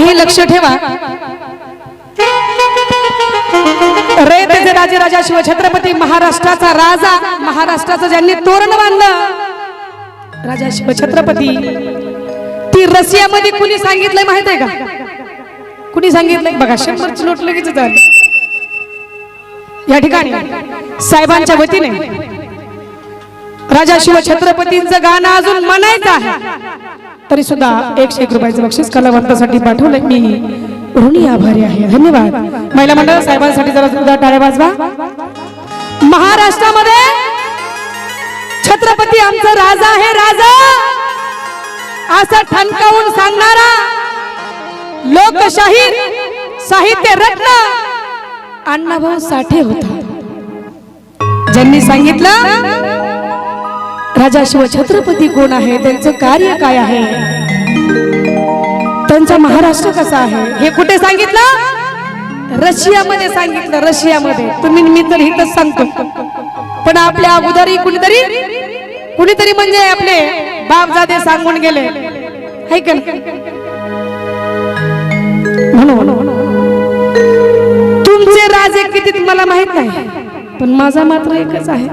हे लक्ष ठेवा. रयतेचे राजे राजा शिवछत्रपती महाराष्ट्राचा राजा महाराष्ट्राचं ज्यांनी तोरण बांधलं राजा शिवछत्रपती ती रशियामध्ये कुणी सांगितलंय माहीत आहे का? कुणी सांगितलंय? बघा शंभर नोट लगेच या ठिकाणी साहेबांच्या वतीने राजा शिवछत्रपतींचं गाणं अजून म्हणायचं आहे. तरी सुद्धा एकशे एक रुपयाचं बक्षीस कलावंतासाठी पाठवलंय मी. ऋणी आभारी आहे. धन्यवाद. महिला मंडळ साहेबांसाठी जरा सुद्धा टाळ्या वाजवा. महाराष्ट्रामध्ये छत्रपती आमचा राजा आहे राजा. असं ठणकावून सांगणारा लोकशाहीर साहित्य रत्न अण्णाभाऊ साठे होता. ज्यांनी सांगितलं राजा शिव छत्रपती कोण आहे? त्यांचं कार्य काय आहे? त्यांचा महाराष्ट्र कसा आहे? हे कुठे सांगितलं? रशियामध्ये सांगितलं रशियामध्ये. तुम्ही मी तर इथंच सांगतो. पण आपल्या अगोदरही कुणीतरी कुणीतरी म्हणजे आपले बापजादे सांगून गेले. है का म्हणून तुमचे राजे किती मला माहीत नाही पण माझा मात्र एकच आहे.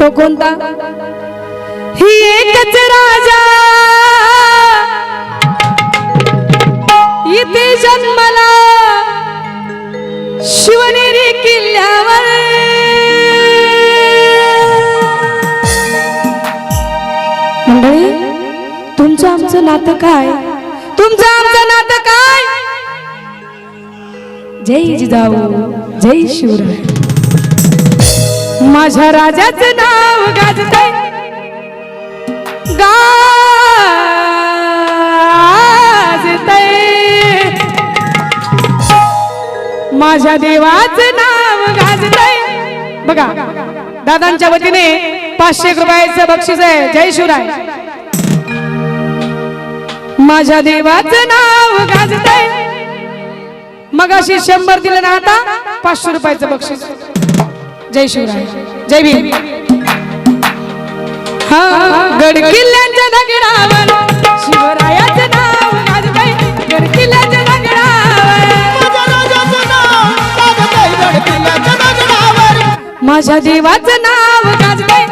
तो कोणता? ही एकच राजा. इथे जन्मला शिवनेरी किल्ल्यावर. मंडळी तुमचं आमचं नातं काय? तुमचं आमचं नातं काय? जय जिजाऊ जय शिवराय. माझ्या राजाचं नाव गाजतय. गाजतय. माझ्या देवाचं नाव गाजतय. बघा दादांच्या वतीने पाचशे रुपयाचं बक्षीस आहे. जय शिवराय. माझ्या देवाचं नाव गाजतय. मग अशी शंभर दिलं ना आता पाचशे रुपयाचं बक्षीस. जय शिवराय. जय भीम. गड किल्ल्यांच्या दगडावर शिवरायाचं नाव गाजतंय गड किल्ल्याच्या दगडावर. माझ्या देवाचं नाव गाजतंय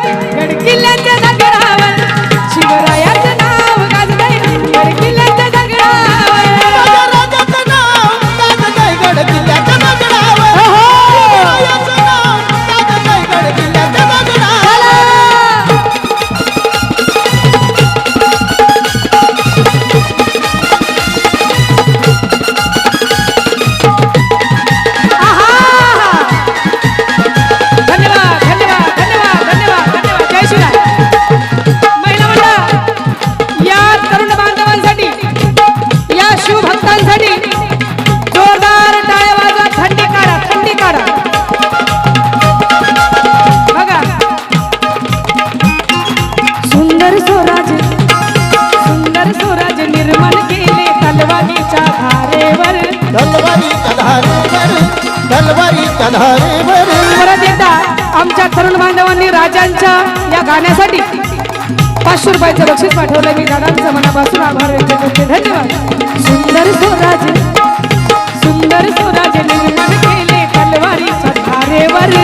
रुपयाचं बक्षीस पाठवलं मी. दादांचं मनापासून आभार व्यक्त करते. धन्यवाद. सुंदर स्वराज सुंदर स्वराज निर्माण केले तलवारीच्या धारेवर.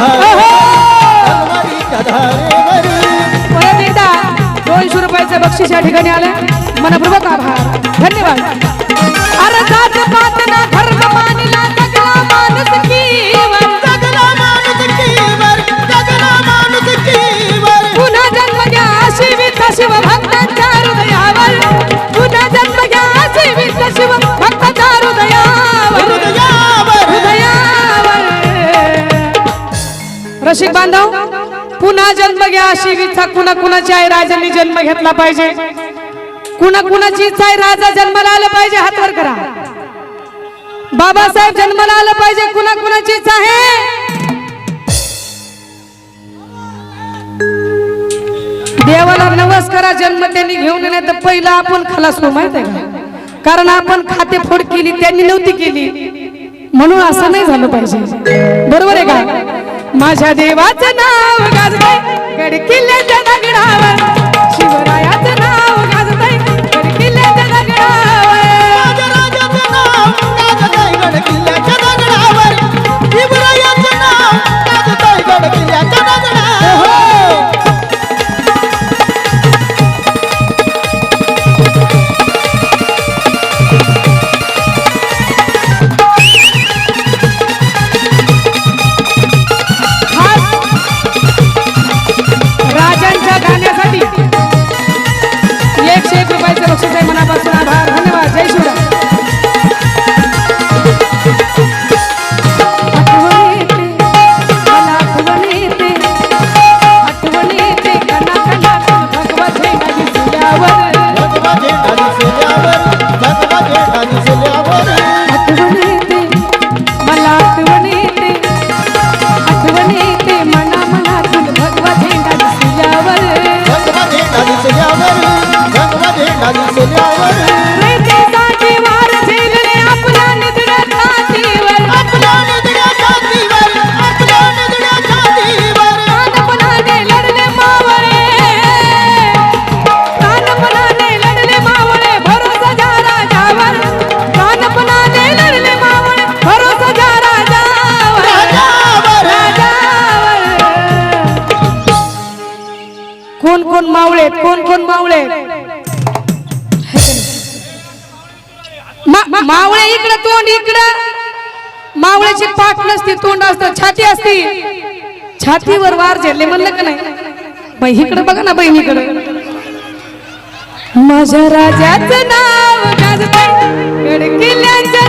ओहो! परत एकदा दोनशे रुपयाचं बक्षीस या ठिकाणी आलं. मनपूर्वक आभार. धन्यवाद. घ्या अशी इच्छा कुणा कुणाची आहे राजांनी जन्म घेतला पाहिजे? कुणा कुणाची इच्छा आहे राजा जन्माला आलं पाहिजे हातवर करा. बाबासाहेब जन्माला आलं पाहिजे कुणा कुणाची इच्छा आहे देवाला नवस करा जन्म त्यांनी घेऊन नाही तर पहिला आपण खलास हो माहीत आहे का? कारण आपण खाते फोड केली त्यांनी नव्हती केली. म्हणून असं नाही झालं पाहिजे. बरोबर आहे का? माझ्या देवाचं नाव गाजतंय गड किल्ल्याच्या कोण कोण मावळे कोण कोण मावळे? मावळे इकडे तोंड इकडे. मावळ्याची पाठ नसते तोंड असत छाती असते. छातीवर वार झाले म्हणलं का नाही? बाई इकडे बघा ना बहिणीकडे माझ्या राजाचं नाव किल्ल्याच्या